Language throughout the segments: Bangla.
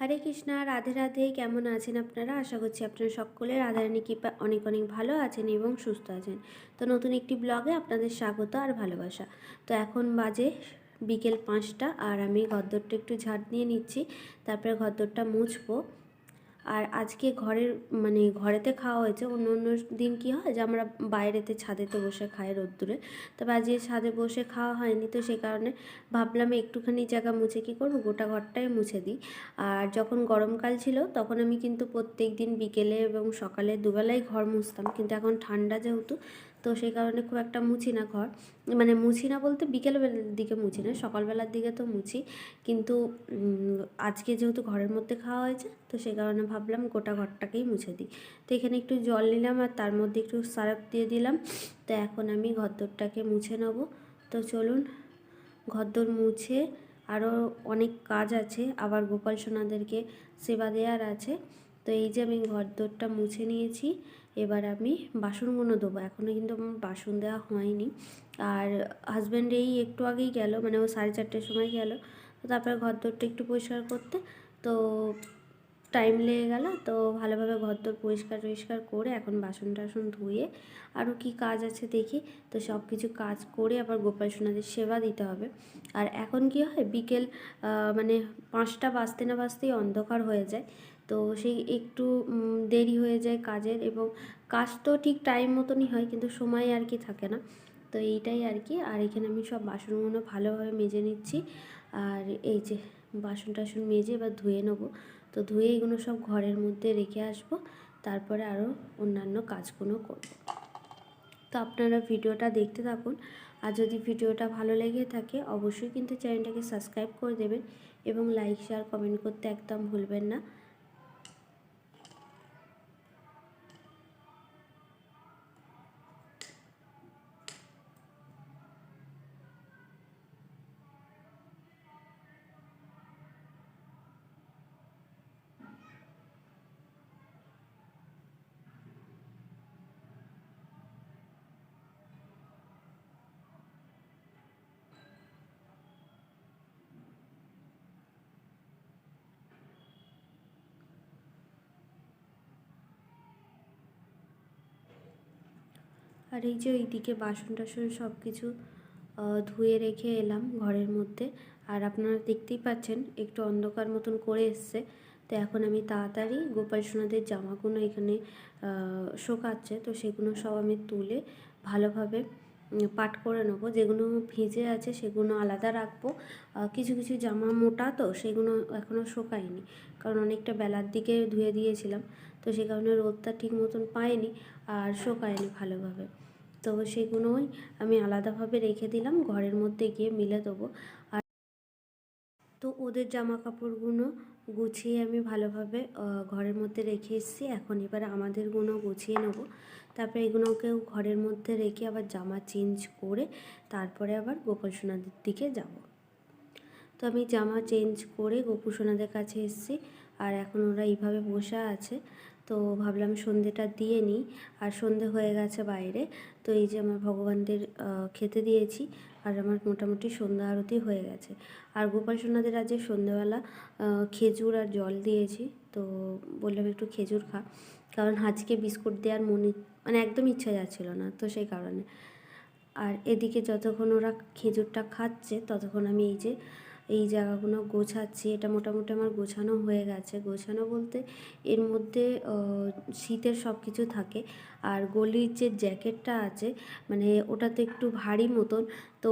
হরে কৃষ্ণা, রাধে রাধে। কেমন আছেন আপনারা? আশা করছি আপনারা সকলে রাধারানী কৃপা অনেক অনেক ভালো আছেন এবং সুস্থ আছেন। তো নতুন একটি ব্লগে আপনাদের স্বাগত আর ভালোবাসা। তো এখন বাজে বিকেল পাঁচটা আর আমি ঘরদরটা একটু ঝাড় দিয়ে নিচ্ছি, তারপরে ঘরদরটা মুছবো। আর আজকে ঘরের মানে ঘরেতে খাওয়া হয়েছে। অন্য অন্য দিন কী হয় যে আমরা বাইরেতে ছাদেতে বসে খাই রোদ্দুরে। তবে আজকে ছাদে বসে খাওয়া হয়নি তো সেই কারণে ভাবলাম একটুখানি জায়গা মুছে কী করব, গোটা ঘরটাই মুছে দিই। আর যখন গরমকাল ছিল তখন আমি কিন্তু প্রত্যেক দিন বিকেলে এবং সকালে দুবেলাই ঘর মুছতাম। কিন্তু এখন ঠান্ডা যেহেতু তো সেই কারণে খুব একটা মুছি না ঘর। মানে মুছি না বলতে বিকেলবেলার দিকে মুছি না, সকালবেলার দিকে তো মুছি। কিন্তু আজকে যেহেতু ঘরের মধ্যে খাওয়া হয়েছে, তো সেই কারণে ভাবলাম গোটা ঘরটাকেই মুছে দিই। তো এখানে একটু জল নিলাম আর তার মধ্যে একটু সারাপ দিয়ে দিলাম। তো এখন আমি ঘরদোরটাকে মুছে নেব। তো চলুন, ঘরদোর মুছে আরও অনেক কাজ আছে। আবার গোপাল সোনাদেরকে সেবা দেওয়ার আছে। তো এই যে আমি ঘরদোরটা মুছে নিয়েছি এবার আমি বাসনগুলো দেবো এখনও কিন্তু আমার বাসন দেওয়া হয়নি। আর হাজব্যান্ড এই একটু আগেই গেল মানে ও সাড়ে চারটের সময় গেল। তো তারপরে ঘরদোরটা একটু পরিষ্কার করতে। তো টাইম লেগে গেল, তো ভালোভাবে ঘর ঘরদোর পরিষ্কার টরিষ্কার করে এখন বাসন টাসন ধুয়ে আরও কি কাজ আছে দেখি। তো সব কিছু কাজ করে আবার গোপাল সোনাদের সেবা দিতে হবে। আর এখন কি হয়, বিকেল মানে পাঁচটা বাজতে না বাজতেই অন্ধকার হয়ে যায়। তো সেই একটু দেরি হয়ে যায় কাজের এবং কাজ তো ঠিক টাইম মতনই হয় কিন্তু সময় আর কি থাকে না। তো এইটাই আর কি। আর এখানে আমি সব বাসনগুলো ভালোভাবে মেজে নিচ্ছি। আর এই যে বাসন টাসন মেজে এবার ধুয়ে নেব। তো ধুয়ে এগুলো সব ঘরের মধ্যে রেখে আসব। তারপরে আরও অন্যান্য কাজগুলো করব। তো আপনারা ভিডিওটা দেখতে থাকুন। আর যদি ভিডিওটা ভালো লেগে থাকে অবশ্যই কিন্তু চ্যানেলটাকে সাবস্ক্রাইব করে দেবেন এবং লাইক শেয়ার কমেন্ট করতে একদম ভুলবেন না। আর এই যে ওইদিকে বাসন টাসন সব কিছু ধুয়ে রেখে এলাম ঘরের মধ্যে। আর আপনারা দেখতেই পাচ্ছেন, একটু অন্ধকার মতন করে এসছে। তো এখন আমি তাড়াতাড়ি গোপাল সোনাদের জামাগুলো এখানে শোকাচ্ছে। তো সেগুলো সব আমি তুলে ভালোভাবে পাট করে নেব। যেগুলো ভিজে আছে সেগুলো আলাদা রাখব। কিছু কিছু জামা মোটা তো সেগুলো এখনও শোকায়নি। কারণ অনেকটা বেলার দিকে ধুয়ে দিয়েছিলাম। তো সে কারণে রোদটা ঠিক মতন পায়নি আর শোকায়নি ভালোভাবে। তো সেগুলোই আমি আলাদাভাবে রেখে দিলাম। ঘরের মধ্যে গিয়ে মিলে দেবো। আর তো ওদের জামা কাপড়গুলো গুছিয়ে আমি ভালোভাবে ঘরের মধ্যে রেখে এসেছি। এখন এবার আমাদেরগুলো গুছিয়ে নেব। তারপরে এগুলোকেও ঘরের মধ্যে রেখে আবার জামা চেঞ্জ করে তারপরে আবার গোপাল সোনাদের দিকে যাব। তো আমি জামা চেঞ্জ করে গোপু সোনাদের কাছে এসেছি আর এখন ওরা এইভাবে বসে আছে। তো ভাবলাম সন্ধেটা দিয়ে নিই। আর সন্ধে হয়ে গেছে বাইরে। তো এই যে আমার ভগবানদের খেতে দিয়েছি। আর আমার মোটামুটি সন্ধ্যা আরতি হয়ে গেছে। আর গোপাল সোনাদের আজকে সন্ধ্যেবেলা খেজুর আর জল দিয়েছি। তো বললাম একটু খেজুর খা। কারণ আজকে বিস্কুট দেওয়ার মনে মানে একদম ইচ্ছা যাচ্ছিল না তো সেই কারণে। আর এদিকে যতক্ষণ ওরা খেজুরটা খাচ্ছে, ততক্ষণ আমি এই যে, এই জায়গাগুলো গোছাচ্ছি। এটা মোটামুটি আমার গোছানো হয়ে গেছে। গোছানো বলতে এর মধ্যে শীতের সব কিছু থাকে। আর গলির যে জ্যাকেটটা আছে মানে ওটা তো একটু ভারী মতন, তো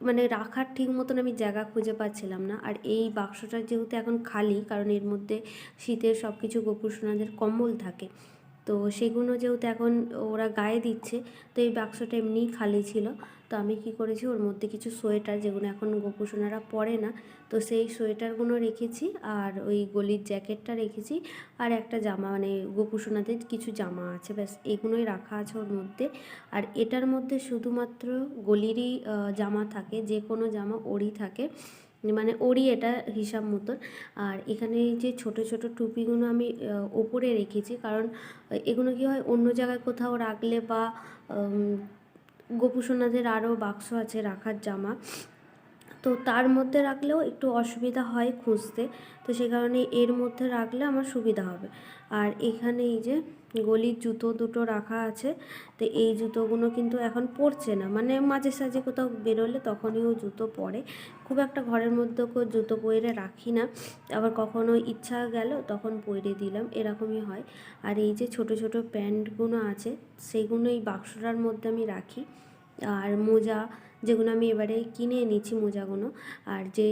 মানে রাখার ঠিক মতন আমি জায়গা খুঁজে পাচ্ছিলাম না। আর এই বাক্সটা যেহেতু এখন খালি, কারণ এর মধ্যে শীতের সব কিছু গোপুর সোনাদের কম্বল থাকে তো সেগুলো যেহেতু এখন ওরা গায়ে দিচ্ছে, তো এই বাক্সটা এমনিই খালি ছিল। তো আমি কি করেছি, ওর মধ্যে কিছু সোয়েটার যেগুলো এখন গোপুসোনারা পরে না, তো সেই সোয়েটারগুলো রেখেছি আর ওই গলির জ্যাকেটটা রেখেছি আর একটা জামা মানে গোপুসোনাদের কিছু জামা আছে, ব্যাস এগুলোই রাখা আছে ওর মধ্যে। আর এটার মধ্যে শুধুমাত্র গলিরই জামা থাকে, যে কোনো জামা ওরই থাকে। মানে ওরই এটা হিসাব মতন। আর এখানে যে ছোট ছোট টুপিগুলো আমি ওপরে রেখেছি, কারণ এগুলো কি হয় অন্য জায়গায় কোথাও রাখলে বা গোপুসোনাদের আরও বাক্স আছে রাখার জামা। তো তার মধ্যে রাখলেও একটু অসুবিধা হয় খুঁজতে। তো সে কারণে এর মধ্যে রাখলে আমার সুবিধা হবে। আর এখানে এই যে গলির জুতো দুটো রাখা আছে, তো এই জুতোগুলো কিন্তু এখন পরছে না। মানে মাঝে সাঝে কোথাও বেরোলে তখনই ও জুতো পরে। খুব একটা ঘরের মধ্যে কেউ জুতো পরে রাখি না। আবার কখনো ইচ্ছা গেল তখন পরে দিলাম, এরকমই হয়। আর এই যে ছোট ছোট প্যান্টগুলো আছে সেগুলো এই বাক্সটার মধ্যে আমি রাখি। আর মোজা যেগুলো আমি এবারে কিনে এনেছি মোজাগুলো। আর যে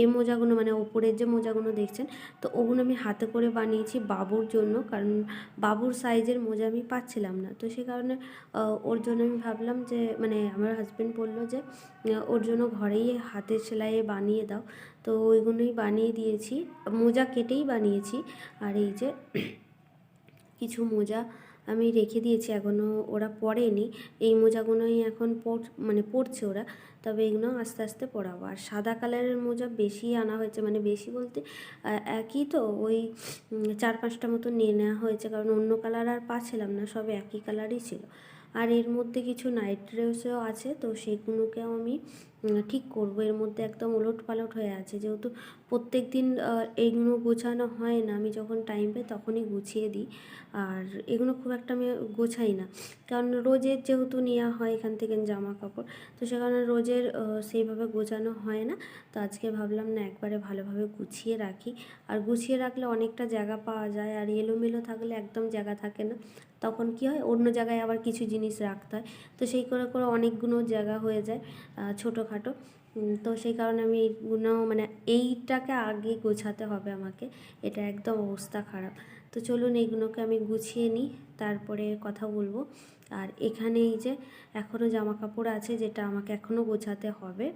এ মোজাগুলো মানে ওপরের যে মোজাগুলো দেখছেন, তো ওগুলো আমি হাতে করে বানিয়েছি বাবুর জন্য, কারণ বাবুর সাইজের মোজা আমি পাচ্ছিলাম না। তো সে কারণে ওর জন্য আমি ভাবলাম যে মানে আমার হাজব্যান্ড বলল যে ওর জন্য ঘরেই হাতের সেলাইয়ে বানিয়ে দাও। তো ওইগুলোই বানিয়ে দিয়েছি, মোজা কেটেই বানিয়েছি। আর এই যে কিছু মোজা আমি রেখে দিয়েছি এখনও ওরা পরেনি। এই মোজাগুলোই এখন মানে পরছে ওরা, তবে এগুলো আস্তে আস্তে পরাবো। আর সাদা কালারের মোজা বেশি আনা হয়েছে মানে বেশি বলতে একই তো, ওই চার পাঁচটা মতো নিয়ে নেওয়া হয়েছে, কারণ অন্য কালার আর পাচ্ছিলাম না, সব একই কালারই ছিল। আর এর মধ্যে কিছু নাইট ড্রেসও আছে, তো সেগুলোকেও আমি ঠিক করব। এর মধ্যে একদম ওলট পালট হয়ে আছে। যেহেতু প্রত্যেক দিন এইগুলো গোছানো হয় না আমি যখন টাইম পাই তখনই গুছিয়ে দিই। আর এগুলো খুব একটা আমি গোছাই না। কারণ রোজের যেহেতু নেওয়া হয় এখান থেকে জামা কাপড় তো সে কারণে রোজের সেইভাবে গোছানো হয় না। তো আজকে ভাবলাম না একবারে ভালোভাবে গুছিয়ে রাখি। আর গুছিয়ে রাখলে অনেকটা জায়গা পাওয়া যায়। আর এলোমেলো থাকলে একদম জায়গা থাকে না। তখন কি হয় অন্য জায়গায় আবার কিছু জিনিস রাখতে হয়। তো সেই করে করে অনেকগুলো জায়গা হয়ে যায় আহ, ছোটোখাটো। তো সেই কারণে আমি এইগুলো মানে এইটাকে আগে গোছাতে হবে আমাকে। এটা একদম অবস্থা খারাপ। তো চলুন এইগুলোকে আমি গুছিয়ে নিই, তারপরে কথা বলব। আর এখানে এই যে এখনও জামা কাপড় আছে, যেটা আমাকে এখনও গোছাতে হবে।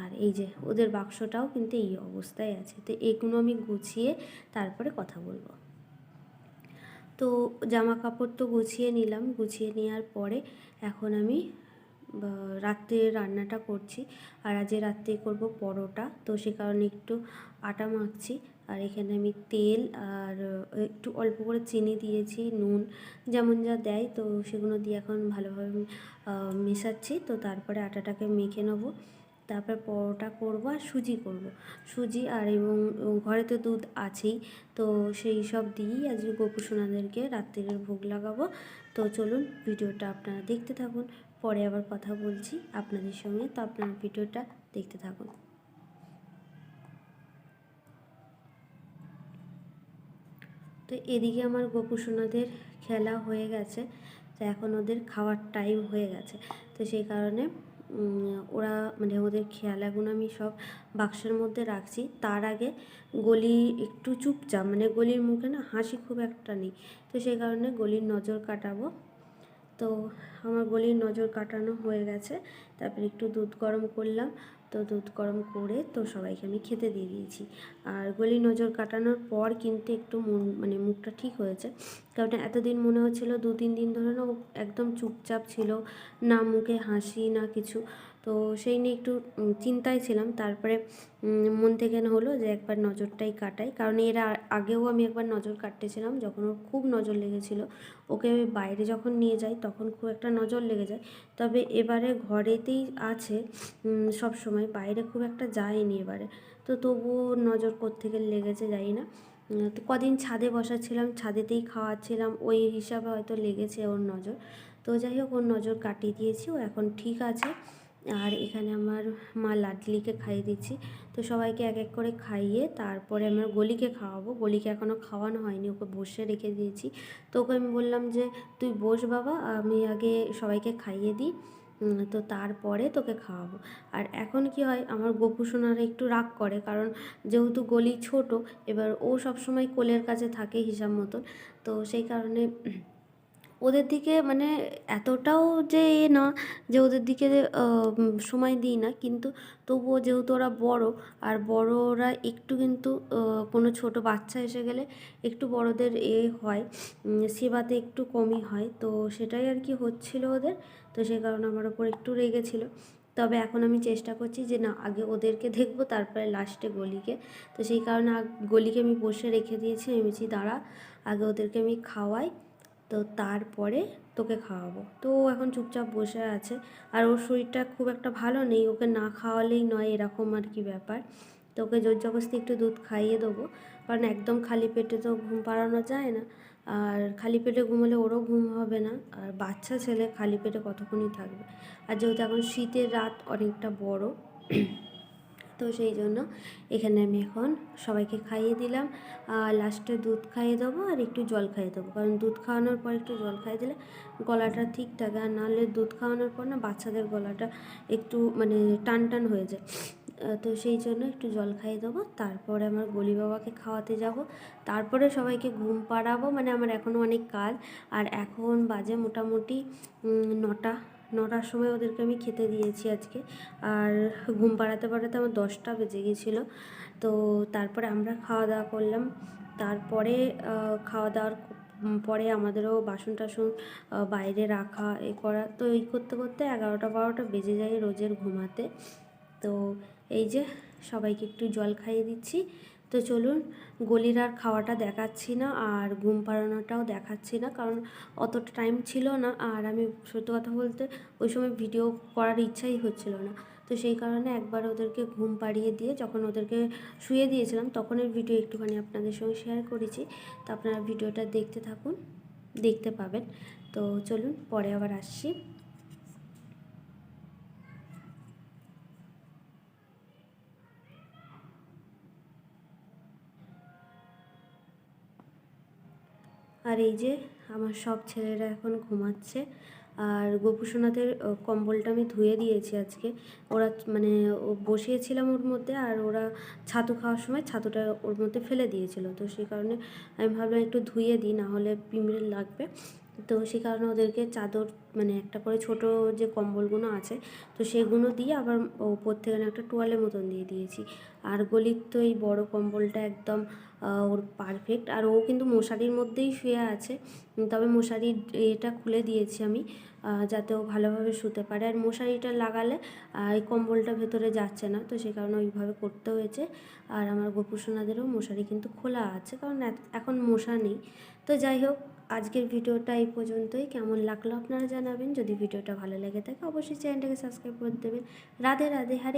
আর এই যে ওদের বাক্সটাও কিন্তু এই অবস্থায় আছে। তো এগুলো আমি গুছিয়ে তারপরে কথা বলব। তো জামা কাপড় তো গুছিয়ে নিলাম। গুছিয়ে নেওয়ার পরে এখন আমি রাত্রে রান্নাটা করছি। আর আজ রাত্রে করব পরোটা। তো সে কারণে একটু আটা মাখছি। আর এখানে আমি তেল আর একটু অল্প করে চিনি দিয়েছি, নুন যেমন যা দেয়। তো সেগুলো দিয়ে এখন ভালোভাবে মেশাচ্ছি। তো তারপরে আটাটাকে মেখে নেব। তারপর পরোটা করব আর সুজি করব। সুজি আর এবং ঘরে তো দুধ আছেই। তো সেই সব দিয়েই আজকে গোপু সোনাদেরকে ভোগ লাগাবো। তো চলুন ভিডিওটা আপনারা দেখতে থাকুন। পরে আবার কথা বলছি আপনাদের সঙ্গে। তো আপনারা ভিডিওটা দেখতে থাকুন। তো এদিকে আমার গোপু সোনাদের খেলা হয়ে গেছে। তো এখন ওদের খাওয়ার টাইম হয়ে গেছে। তো সেই কারণে ওরা মানে ওদের খেলাগুলো আমি সব বাক্সের মধ্যে রাখছি। তার আগে গলি একটু চুপচাপ মানে গলির মুখে না হাসি খুব একটা নেই। তো সেই কারণে গলির নজর কাটাবো। তো আমার গলির নজর কাটানো হয়ে গেছে। তারপরে একটু দুধ গরম করলাম। তো দুধ গরম করে তো সবাইকে আমি খেতে দিয়ে দিয়েছি। আর গলি নজর কাটানোর পর কিন্তু একটু মন মুখটা ঠিক হয়েছে। কারণ এতদিন মনে হচ্ছিল দু তিন দিন ধরে না একদম চুপচাপ ছিল। না মুখে হাসি, না কিছু। তো সেই নিয়ে একটু চিন্তায় ছিলাম। তারপরে মন থেকে না হলো যে একবার নজরটাই কাটাই। কারণ এর আগেও আমি একবার নজর কাটতেছিলাম, যখন ওর খুব নজর লেগেছিল। ওকে আমি বাইরে যখন নিয়ে যাই, তখন খুব একটা নজর লেগে যায়। তবে এবারে ঘরেতেই আছে সব সময়। বাইরে খুব একটা যায়নি এবারে। তো তবুও নজর কোত্থেকে লেগেছে জানি না। তো কদিন ছাদে বসাচ্ছিলাম, ছাদেতেই খাওয়াচ্ছিলাম। ওই হিসাবে হয়তো লেগেছে ওর নজর। তো যাই হোক, ওর নজর কাটিয়ে দিয়েছি। ও এখন ঠিক আছে। আর এখানে আমার মা লাডলিকে খাইয়ে দিচ্ছি তো সবাইকে এক এক করে খাইয়ে তারপরে আমার গলিকে খাওয়াবো। গলিকে এখনও খাওয়ানো হয়নি, ওকে বসে রেখে দিয়েছি। তো ওকে আমি বললাম যে, তুই বস বাবা, আমি আগে সবাইকে খাইয়ে দিই তো তারপরে তোকে খাওয়াবো। আর এখন কি হয়, আমার গোপু সোনারা একটু রাগ করে, কারণ যেহেতু গলি ছোট, এবার ও সবসময় কোলের কাছে থাকে হিসাব মতন। তো সেই কারণে ওদের দিকে মানে এতটাও যে এ না যে ওদের দিকে সময় দিই না। কিন্তু তবুও যেহেতু ওরা বড়, আর বড়রা একটু কিন্তু কোনো ছোট বাচ্চা এসে গেলে একটু বড়দের এ হয় সেবাতে একটু কমই হয়। তো সেটাই আর কি হচ্ছিল ওদের, তো সে কারণে আমার ওপর একটু রেগেছিল। তবে এখন আমি চেষ্টা করছি যে, না, আগে ওদেরকে দেখব, তারপরে লাস্টে গলিকে। তো সেই কারণে গলিকে আমি বসে রেখে দিয়েছি। আমি বলছি, দাঁড়া, আগে ওদেরকে আমি খাওয়াই। তো তারপরে তোকে খাওয়াবো। তো ও এখন চুপচাপ বসে আছে আর ওর শরীরটা খুব একটা ভালো নেই। ওকে না খাওয়ালেই নয়, এরকম আর কি ব্যাপার। তো ওকে জোর জবরদস্তি একটু দুধ খাইয়ে দেবো। কারণ একদম খালি পেটে তো ঘুম পাড়ানো যায় না। আর খালি পেটে ঘুমোলে ওরও ঘুম হবে না। আর বাচ্চা ছেলে খালি পেটে কতক্ষণই থাকবে। আর যেহেতু এখন শীতের রাত অনেকটা বড় তো সেই জন্য এখানে আমি এখন সবাইকে খাইয়ে দিলাম। লাস্টে দুধ খাইয়ে দেবো আর একটু জল খাইয়ে দেবো। কারণ দুধ খাওয়ানোর পর একটু জল খাইয়ে দিলে গলাটা ঠিক থাকে। আর নাহলে দুধ খাওয়ানোর পর না বাচ্চাদের গলাটা একটু মানে টান টান হয়ে যায়। তো সেই জন্য একটু জল খাইয়ে দেবো। তারপরে আমার গলি বাবাকে খাওয়াতে যাব। তারপরে সবাইকে ঘুম পাড়াবো। মানে আমার এখনও অনেক কাজ। আর এখন বাজে মোটামুটি নটা। নটার সময় ওদেরকে আমি খেতে দিয়েছি আজকে। আর ঘুম পাড়াতে পাড়াতে আমার দশটা বেজে গেছিল। তো তারপরে আমরা খাওয়া দাওয়া করলাম। তারপরে খাওয়া দাওয়ার পরে আমাদেরও বাসন টাসন বাইরে রাখা, এ করা। তো এই করতে করতে এগারোটা বারোটা বেজে যায় রোজের ঘুমাতে। তো এই যে সবাইকে একটু জল খাইয়ে দিচ্ছি। তো চলুন গলির আর খাওয়াটা দেখাচ্ছি না আর ঘুম পাড়ানোটাও দেখাচ্ছি না, কারণ অতটা টাইম ছিল না। আর আমি সত্যি কথা বলতে ওই সময় ভিডিও করার ইচ্ছাই হচ্ছিল না। তো সেই কারণে একবার ওদেরকে ঘুম পাড়িয়ে দিয়ে যখন ওদেরকে শুয়ে দিয়েছিলাম তখনের ভিডিও একটুখানি আপনাদের সঙ্গে শেয়ার করেছি। তো আপনারা ভিডিওটা দেখতে থাকুন, দেখতে পাবেন। তো চলুন, পরে আবার আসছি। আর এই যে আমার সব ছেলেরা এখন ঘুমাচ্ছে, আর গোপুসোনাদের কম্বলটা আমি ধুয়ে দিয়েছি আজকে। ওরা মানে বসিয়েছিলাম ওর মধ্যে আর ওরা ছাতু খাওয়ার সময় ছাতুটা ওর মধ্যে ফেলে দিয়েছিল। তো সেই কারণে আমি ভাবলাম একটু ধুয়ে দিই, না হলে পিঁমড়ে লাগবে। তো সেই কারণে ওদেরকে চাদর মানে একটা করে ছোট যে কম্বলগুলো আছে, তো সেগুলো দিয়ে আবার ওপর থেকে একটা তোয়ালের মতন দিয়ে দিয়েছি। আর গলির তো এই বড় কম্বলটা একদম ওর পারফেক্ট আর ও কিন্তু মশারির মধ্যেই শুয়ে আছে। তবে মশারির এটা খুলে দিয়েছি আমি যাতে ও ভালোভাবে শুতে পারে। আর মশারিটা লাগালে এই কম্বলটা ভেতরে যাচ্ছে না। তো সেই কারণে ওইভাবে করতে হয়েছে। আর আমার গোপুসোনাদেরও মশারি কিন্তু খোলা আছে, কারণ এখন মশা নেই। তো যাই হোক আজকের ভিডিওটা এই পর্যন্তই। কেমন লাগল আপনারা জানাবেন। যদি ভিডিওটা ভালো লেগে থাকে, অবশ্যই চ্যানেলটাকে সাবস্ক্রাইব করে দেবেন। রাধে রাধে, হারে